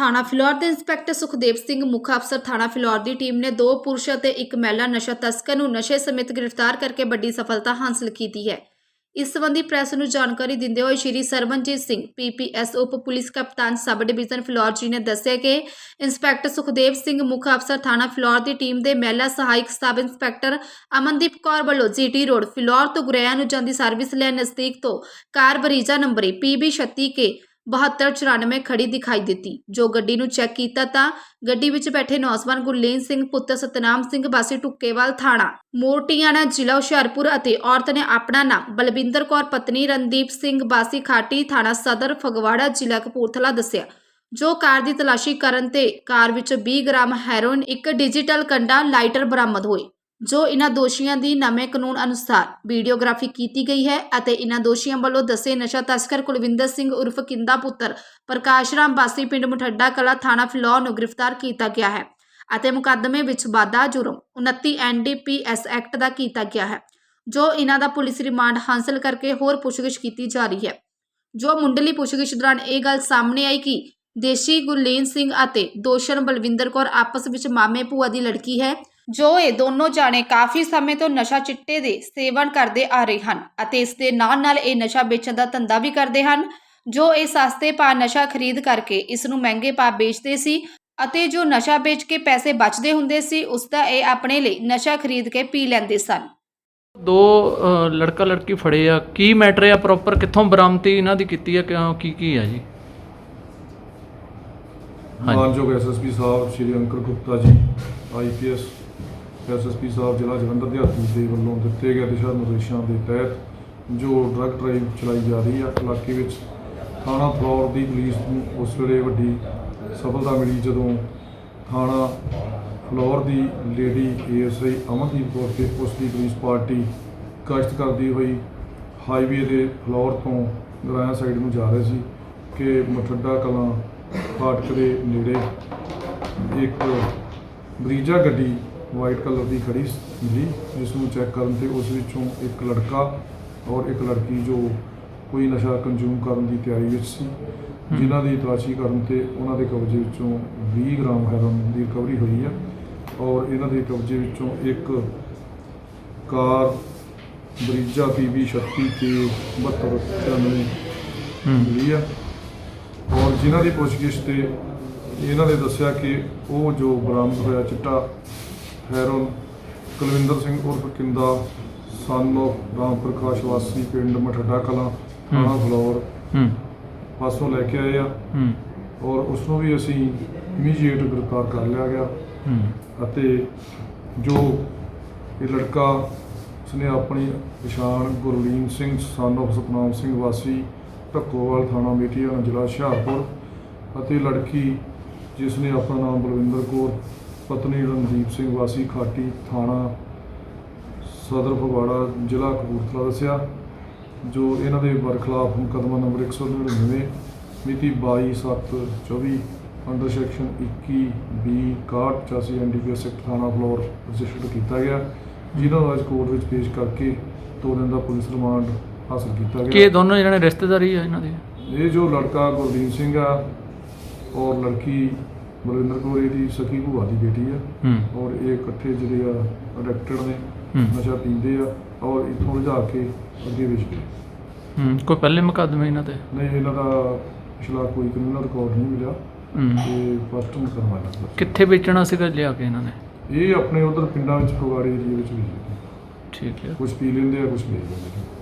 ਥਾਣਾ ਫਿਲੌਰ ਦੇ ਇੰਸਪੈਕਟਰ ਸੁਖਦੇਵ ਸਿੰਘ ਮੁੱਖ ਅਫਸਰ ਥਾਣਾ ਫਿਲੌਰ ਦੀ ਟੀਮ ਨੇ ਦੋ ਪੁਰਸ਼ ਅਤੇ ਇੱਕ ਮਹਿਲਾ ਨਸ਼ਾ ਤਸਕਰ ਨੂੰ ਨਸ਼ੇ ਸਮੇਤ ਗ੍ਰਿਫਤਾਰ ਕਰਕੇ ਵੱਡੀ ਸਫਲਤਾ ਹਾਸਲ ਕੀਤੀ ਹੈ। ਇਸ ਸੰਬੰਧੀ ਪ੍ਰੈਸ ਨੂੰ ਜਾਣਕਾਰੀ ਦਿੰਦੇ ਹੋਏ ਸ਼੍ਰੀ ਸਰਵਨਜੀਤ ਸਿੰਘ ਪੀਪੀਐਸ ਉਪ ਪੁਲਿਸ ਕਪਤਾਨ ਸਬ ਡਿਵੀਜ਼ਨ ਫਿਲੌਰ ਜੀ ਨੇ ਦੱਸਿਆ ਕਿ ਇੰਸਪੈਕਟਰ ਸੁਖਦੇਵ ਸਿੰਘ ਮੁੱਖ ਅਫਸਰ ਥਾਣਾ ਫਿਲੌਰ ਦੀ ਟੀਮ ਦੇ ਮਹਿਲਾ ਸਹਾਇਕ ਸਬ ਇੰਸਪੈਕਟਰ ਅਮਨਦੀਪ ਕੌਰ ਵੱਲੋਂ ਜੀਟੀ ਰੋਡ, ਫਿਲੌਰ ਤੋਂ ਗੁਰੇਆ ਨੂੰ ਜਾਂਦੀ ਸਰਵਿਸ ਲੈਣ ਨਜ਼ਦੀਕ ਤੋਂ ਕਾਰ ਬਰੀਜਾ ਨੰਬਰੀ PB 36 ਕੇ 7294 ਖੜੀ ਦਿਖਾਈ ਦਿੱਤੀ। ਜੋ ਗੱਡੀ ਨੂੰ ਚੈੱਕ ਕੀਤਾ ਤਾਂ ਗੱਡੀ ਵਿੱਚ ਬੈਠੇ ਨੌਜਵਾਨ ਗੁਰਲੀਨ ਸਿੰਘ, ਪੁੱਤਰ ਸਤਨਾਮ ਸਿੰਘ, ਵਾਸੀ ਟੁੱਕੇਵਾਲ ਥਾਣਾ। ਮੋਰਟੀਆਣਾ ਜ਼ਿਲ੍ਹਾ ਹੁਸ਼ਿਆਰਪੁਰ ਅਤੇ ਔਰਤ ਨੇ ਆਪਣਾ ਨਾਮ ਬਲਵਿੰਦਰ ਕੌਰ, ਪਤਨੀ ਰਣਦੀਪ ਸਿੰਘ, ਵਾਸੀ ਖਾਟੀ ਥਾਣਾ ਸਦਰ, ਫਗਵਾੜਾ ਜ਼ਿਲ੍ਹਾ ਕਪੂਰਥਲਾ ਦੱਸਿਆ। ਜੋ ਕਾਰ ਦੀ ਤਲਾਸ਼ੀ ਕਰਨ ਤੇ ਕਾਰ ਵਿੱਚ 20 ਗ੍ਰਾਮ ਹੈਰੋਇਨ, ਇੱਕ ਡਿਜੀਟਲ ਕੰਡਾ, ਲਾਈਟਰ ਬਰਾਮਦ ਹੋਏ। ਜੋ ਇਹਨਾਂ ਦੋਸ਼ੀਆਂ ਦੀ ਨਵੇਂ ਕਾਨੂੰਨ ਅਨੁਸਾਰ ਵੀਡੀਓਗ੍ਰਾਫੀ ਕੀਤੀ ਗਈ ਹੈ ਅਤੇ ਇਹਨਾਂ ਦੋਸ਼ੀਆਂ ਵੱਲੋਂ ਦੱਸੇ ਨਸ਼ਾ ਤਸਕਰ ਕੁਲਵਿੰਦਰ ਸਿੰਘ ਉਰਫ ਕਿੰਦਾ ਪੁੱਤਰ, ਪ੍ਰਕਾਸ਼ ਰਾਮ ਵਾਸੀ ਪਿੰਡ ਮੁਠੱਡਾ ਕਲਾ ਥਾਣਾ ਫਿਲੌਰ ਨੂੰ ਗ੍ਰਿਫਤਾਰ ਕੀਤਾ ਗਿਆ ਹੈ ਅਤੇ ਮੁਕੱਦਮੇ ਵਿੱਚ ਵਾਧਾ ਜੁਰਮ 29 ਐਨਡੀਪੀਐਸ ਐਕਟ ਦਾ ਕੀਤਾ ਗਿਆ ਹੈ, ਜੋ ਇਹਨਾਂ ਦਾ ਪੁਲਿਸ ਰਿਮਾਂਡ ਹਾਸਲ ਕਰਕੇ ਹੋਰ ਪੁੱਛਗਿੱਛ ਕੀਤੀ ਜਾ ਰਹੀ ਹੈ। ਜੋ ਮੁੰਡਲੀ ਪੁੱਛਗਿੱਛ ਦੌਰਾਨ ਇਹ ਗੱਲ ਸਾਹਮਣੇ ਆਈ ਕਿ ਦੇਸ਼ੀ ਗੁਰਲੀਨ ਸਿੰਘ ਅਤੇ ਦੋਸ਼ਣ ਬਲਵਿੰਦਰ ਕੌਰ ਆਪਸ ਵਿੱਚ ਮਾਮੇ ਭੂਆ ਦੀ ਲੜਕੀ ਹੈ ਜੋ ਇਹ ਦੋਨੋਂ ਜਾਣੇ ਕਾਫੀ ਸਮੇਂ ਤੋਂ ਨਸ਼ਾ ਚਿੱਟੇ ਦੇ ਸੇਵਨ ਕਰਦੇ ਆ ਰਹੇ ਹਨ ਅਤੇ ਇਸ ਦੇ ਨਾਲ ਨਾਲ ਇਹ ਨਸ਼ਾ ਵੇਚਣ ਦਾ ਧੰਦਾ ਵੀ ਕਰਦੇ ਹਨ ਜੋ ਇਹ ਸਸਤੇ ਭਾਅ ਨਸ਼ਾ ਖਰੀਦ ਕਰਕੇ ਇਸ ਨੂੰ ਮਹਿੰਗੇ ਭਾਅ ਵੇਚਦੇ ਸੀ ਅਤੇ ਜੋ ਨਸ਼ਾ ਵੇਚ ਕੇ ਪੈਸੇ ਬਚਦੇ ਹੁੰਦੇ ਸੀ ਉਸ ਦਾ ਇਹ ਆਪਣੇ ਲਈ ਨਸ਼ਾ ਖਰੀਦ ਕੇ ਪੀ ਲੈਂਦੇ ਸਨ। ਦੋ ਅ, ਲੜਕਾ ਲੜਕੀ ਫੜੇ ਆ। ਕੀ ਮੈਟਰ ਆ ਪ੍ਰੋਪਰ? ਕਿੱਥੋਂ ਬਰਾਮਦੀ ਇਹਨਾਂ ਦੀ ਕੀਤੀ ਆ? ਕਿਉਂ? ਕੀ ਕੀ ਆ ਜੀ? ਹਾਂਜੀ। ਮਾਨਯੋਗ ਐਸਐਸਪੀ ਸਾਹਿਬ ਸ਼੍ਰੀ ਅੰਕਰ ਗੁਪਤਾ ਜੀ ਆਈਪੀਐਸ ਐਸਐਸਪੀ ਸਾਹਿਬ ਜ਼ਿਲ੍ਹਾ ਜਲੰਧਰ ਦੇ ਹੱਥ ਦੇ ਵੱਲੋਂ ਦਿੱਤੇ ਗਏ ਦਿਸ਼ਾ ਨਿਰਦੇਸ਼ਾਂ ਦੇ ਤਹਿਤ ਜੋ ਡਰੱਗ ਡਰਾਈਵ ਚਲਾਈ ਜਾ ਰਹੀ ਹੈ ਇਲਾਕੇ ਵਿੱਚ ਥਾਣਾ ਫਲੋਰ ਦੀ ਪੁਲਿਸ ਨੂੰ ਉਸ ਵੇਲੇ ਵੱਡੀ ਸਫਲਤਾ ਮਿਲੀ ਜਦੋਂ ਥਾਣਾ ਫਲੋਰ ਦੀ ਲੇਡੀ ਏਐਸਆਈ ਅਮਨਦੀਪ ਕੌਰ ਤੇ ਉਸ ਦੀ ਪੁਲਿਸ ਪਾਰਟੀ ਗਸ਼ਤ ਕਰਦੀ ਹੋਈ ਹਾਈਵੇ ਦੇ ਫਲੋਰ ਤੋਂ ਗਰਾਇਆ ਸਾਈਡ ਨੂੰ ਜਾ ਰਹੇ ਸੀ ਕਿ ਮਠੱਡਾ ਕਲਾਂ ਫਾਟਕ ਦੇ ਨੇੜੇ ਇੱਕ ਬਰੀਜਾ ਗੱਡੀ ਵਾਈਟ ਕਲਰ ਦੀ ਖੜੀ ਮਿਲੀ ਜਿਸ ਨੂੰ ਚੈੱਕ ਕਰਨ ਤੇ ਉਸ ਵਿੱਚੋਂ ਇੱਕ ਲੜਕਾ ਔਰ ਇੱਕ ਲੜਕੀ ਜੋ ਕੋਈ ਨਸ਼ਾ ਕੰਜ਼ੂਮ ਕਰਨ ਦੀ ਤਿਆਰੀ ਵਿੱਚ ਸੀ ਜਿਨ੍ਹਾਂ ਦੀ ਤਲਾਸ਼ੀ ਕਰਨ ਤੇ ਉਹਨਾਂ ਦੇ ਕਬਜ਼ੇ ਵਿੱਚੋਂ 20 ਗ੍ਰਾਮ ਹੈਰੋਇਨ ਦੀ ਰਿਕਵਰੀ ਹੋਈ ਹੈ ਔਰ ਇਹਨਾਂ ਦੇ ਕਬਜ਼ੇ ਵਿੱਚੋਂ ਇੱਕ ਕਾਰ ਬਰੀਜਾ ਪੀਬੀ 36 ਕੇ 7294 ਹੂੰ। ਮਿਲੀ ਆ ਔਰ ਜਿਨ੍ਹਾਂ ਦੀ ਪੁੱਛਗਿੱਛ ਤੇ ਇਹਨਾਂ ਨੇ ਦੱਸਿਆ ਕਿ ਉਹ ਜੋ ਬਰਾਮਦ ਹੋਇਆ ਚਿੱਟਾ ਹੈਰੋਨ ਕੁਲਵਿੰਦਰ ਸਿੰਘ ਉਰਫ ਕਿੰਦਾ ਸਨ of ਰਾਮ ਪ੍ਰਕਾਸ਼ ਵਾਸੀ ਪਿੰਡ ਮਠੱਡਾ ਕਲਾਂ ਥਾਣਾ। ਫਲੋਰ। ਹੂੰ। ਪਾਸੋਂ ਲੈ ਕੇ ਆਏ ਆ। ਹੂੰ। ਔਰ ਉਸ ਨੂੰ ਵੀ ਅਸੀਂ ਇਮੀਡੀਏਟ ਗ੍ਰਿਫਤਾਰ ਕਰ ਲਿਆ ਗਿਆ। ਹੂੰ। ਅਤੇ ਜੋ ਇਹ ਲੜਕਾ ਉਸਨੇ ਆਪਣੀ ਪਛਾਣ ਗੁਰਲੀਨ ਸਿੰਘ ਸਨ of ਸਤਨਾਮ ਸਿੰਘ ਵਾਸੀ ਢੱਕੋਵਾਲ ਥਾਣਾ ਮੇਟੀਆ ਜ਼ਿਲ੍ਹਾ ਹੁਸ਼ਿਆਰਪੁਰ। ਅਤੇ ਲੜਕੀ ਜਿਸ ਨੇ ਆਪਣਾ ਨਾਮ ਬਲਵਿੰਦਰ ਕੌਰ ਪਤਨੀ ਰਣਦੀਪ ਸਿੰਘ ਵਾਸੀ ਖਾਟੀ ਥਾਣਾ ਸਦਰ ਫਗਵਾੜਾ ਜ਼ਿਲ੍ਹਾ ਕਪੂਰਥਲਾ ਦੱਸਿਆ ਜੋ ਇਹਨਾਂ ਦੇ ਬਰਖਲਾਫ ਮੁਕੱਦਮਾ ਨੰਬਰ 199 ਮਿਤੀ 22/7/24 under section 21 B 61 NDPS act ਥਾਣਾ ਫਲੋਰ ਰਜਿਸਟਰਡ ਕੀਤਾ ਗਿਆ ਜਿਨ੍ਹਾਂ ਨੂੰ ਅੱਜ ਕੋਰਟ ਵਿੱਚ ਪੇਸ਼ ਕਰਕੇ ਦੋ ਦਿਨ ਦਾ ਪੁਲਿਸ ਰਿਮਾਂਡ ਹਾਸਲ ਕੀਤਾ ਕੀ ਇਹ ਗਿਆ ਦੋਨੋਂ ਜਿਹੜੇ ਰਿਸ਼ਤੇਦਾਰੀ ਆ ਇਹਨਾਂ ਦੀ? ਇਹ ਜੋ ਲੜਕਾ ਗੁਰਦੀਨ ਸਿੰਘ ਆ ਔਰ ਲੜਕੀ ਬਲਵਿੰਦਰ ਕੌਰ ਇਹਦੀ ਸਕੀ ਭੂਆ ਦੀ ਬੇਟੀ ਆ। ਹੂੰ। ਔਰ ਇਹ ਇਕੱਠੇ ਜਿਹੜੇ ਆ ਅਡਿਕਟਡ ਨੇ ਹੂੰ। ਨਸ਼ਾ ਪੀਂਦੇ ਆ ਔਰ ਇੱਥੋਂ ਲਿਜਾ ਕੇ ਅੱਗੇ ਵੇਚਦੇ ਹੂੰ ਕੋਈ ਪਹਿਲੇ ਮੁਕੱਦਮੇ ਇਹਨਾਂ ਤੇ? ਨਹੀਂ ਇਹਨਾਂ ਦਾ ਪਿਛਲਾ ਕੋਈ ਕ੍ਰਿਮੀਨਲ ਰਿਕਾਰਡ ਨਹੀਂ ਮਿਲਿਆ। ਹੂੰ। ਤੇ ਫਸਟ ਨੂੰ ਕਰਵਾਇਆ ਗਿਆ। ਕਿੱਥੇ ਵੇਚਣਾ ਸੀਗਾ ਲਿਆ ਕੇ ਇਹਨਾਂ ਨੇ? ਇਹ ਆਪਣੇ ਉਧਰ ਪਿੰਡਾਂ ਵਿੱਚ ਫਗਵਾੜੇ ਏਰੀਆ ਵਿੱਚ ਵੇਚਦੇ ਠੀਕ ਹੈ। ਕੁਝ ਪੀ ਲੈਂਦੇ ਆ ਕੁਝ ਵੇਚ ਲੈਂਦੇ ਨੇ